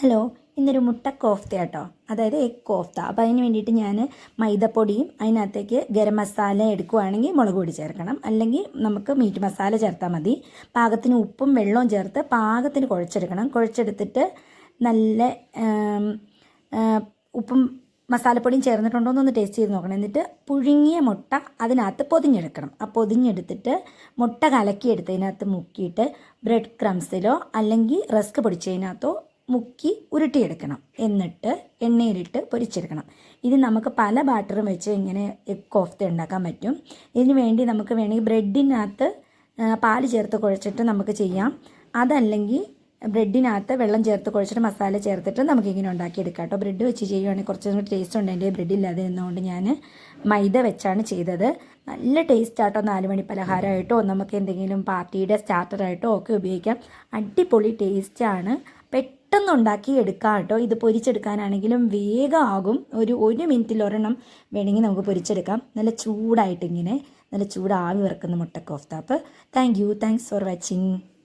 Hello ഇന്നൊരു മുട്ട കോഫ്ത കേട്ടോ. അതായത് എഗ് കോഫ്ത. അപ്പോൾ അതിന് വേണ്ടിയിട്ട് ഞാൻ മൈദപ്പൊടിയും അതിനകത്തേക്ക് ഗരം മസാല എടുക്കുകയാണെങ്കിൽ മുളക് പൊടി ചേർക്കണം. അല്ലെങ്കിൽ നമുക്ക് മീറ്റ് മസാല ചേർത്താൽ മതി. പാകത്തിന് ഉപ്പും വെള്ളവും ചേർത്ത് പാകത്തിന് കുഴച്ചെടുക്കണം. കുഴച്ചെടുത്തിട്ട് നല്ല ഉപ്പും മസാലപ്പൊടിയും ചേർന്നിട്ടുണ്ടോ എന്നൊന്ന് ടേസ്റ്റ് ചെയ്ത് നോക്കണം. എന്നിട്ട് പുഴുങ്ങിയ മുട്ട അതിനകത്ത് പൊതിഞ്ഞെടുക്കണം. ആ പൊതിഞ്ഞെടുത്തിട്ട് മുട്ട കലക്കിയെടുത്തതിനകത്ത് മുക്കിയിട്ട് ബ്രെഡ് ക്രംസിലോ അല്ലെങ്കിൽ റസ്ക് പൊടിച്ചതിനകത്തോ മുക്കി ഉരുട്ടിയെടുക്കണം. എന്നിട്ട് എണ്ണയിലിട്ട് പൊരിച്ചെടുക്കണം. ഇത് നമുക്ക് പല ബാറ്ററും വെച്ച് ഇങ്ങനെ കോഫ്ത ഉണ്ടാക്കാൻ പറ്റും. ഇതിന് വേണ്ടി നമുക്ക് വേണമെങ്കിൽ ബ്രെഡിനകത്ത് പാൽ ചേർത്ത് കുഴച്ചിട്ട് നമുക്ക് ചെയ്യാം. അതല്ലെങ്കിൽ ബ്രെഡിനകത്ത് വെള്ളം ചേർത്ത് കുഴച്ചിട്ട് മസാല ചേർത്തിട്ട് നമുക്കിങ്ങനെ ഉണ്ടാക്കിയെടുക്കാം കേട്ടോ. ബ്രെഡ് വെച്ച് ചെയ്യുവാണെങ്കിൽ കുറച്ചും കൂടി ടേസ്റ്റ് ഉണ്ട്. എന്റെ ബ്രെഡ് ഇല്ലാതെ ഇരുന്നുകൊണ്ട് ഞാൻ മൈദ വെച്ചാണ് ചെയ്തത്. നല്ല ടേസ്റ്റ് ആട്ടോ. നാലുമണി പലഹാരമായിട്ടോ നമുക്ക് എന്തെങ്കിലും പാർട്ടിയുടെ സ്റ്റാർട്ടറായിട്ടോ ഒക്കെ ഉപയോഗിക്കാം. അടിപൊളി ടേസ്റ്റാണ് പെട്ടെന്ന് ഉണ്ടാക്കി എടുക്കാം കേട്ടോ. ഇത് പൊരിച്ചെടുക്കാനാണെങ്കിലും വേഗം ആകും. ഒരു ഒരു മിനിറ്റിൽ ഒരെണ്ണം വേണമെങ്കിൽ നമുക്ക് പൊരിച്ചെടുക്കാം. നല്ല ചൂടായിട്ട് ഇങ്ങനെ നല്ല ചൂടാവി വിറക്കുന്ന മുട്ട കോഫ്താപ്പ്. Thank you thanks for watching